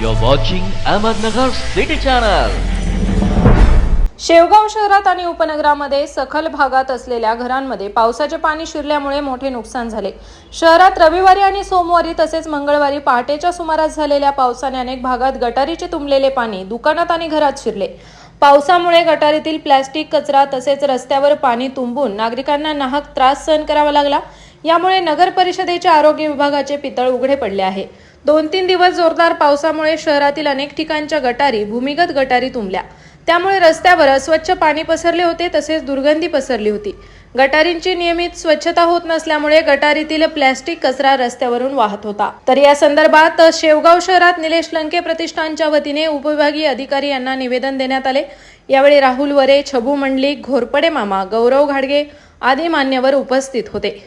You're watching Ahmednagar city channel Shevgaon शहरात आणि उपनगरामध्ये सखल भागात असलेल्या घरांमध्ये पावसाचे पाणी शिरल्यामुळे मोठे नुकसान झाले. शहरात रविवारी आणि सोमवारी तसेच मंगळवारी पहाटेच्या सुमारास झालेल्या पावसाने अनेक भागात गटारीचे तुंबलेले पाणी दुकानात आणि घरात शिरले. पावसामुळे गटारीतील प्लॅस्टिक कचरा तसेच रस्त्यावर पाणी तुंबून नागरिकांना नाहक त्रास सहन करावा लागला. यामुळे नगर परिषदेच्या आरोग्य विभागाचे पितळ उघडे पडले आहे. दोन तीन दिवस जोरदार पावसामुळे शहरातील अनेक ठिकाणच्या गटारी भूमिगत गटारी तुंबल्या. त्यामुळे रस्त्यावर अस्वच्छ पाणी पसरले होते तसेच दुर्गंधी पसरली होती. गटारींची नियमित स्वच्छता होत नसल्यामुळे गटारीतील प्लॅस्टिक कचरा रस्त्यावरून वाहत होता. तर या संदर्भात शेवगाव शहरात निलेश लंके प्रतिष्ठानच्या वतीने उपविभागीय अधिकारी यांना निवेदन देण्यात आले. यावेळी राहुल वरे छबू मंडलिक घोरपडे मामा गौरव घाडगे आदी मान्यवर उपस्थित होते.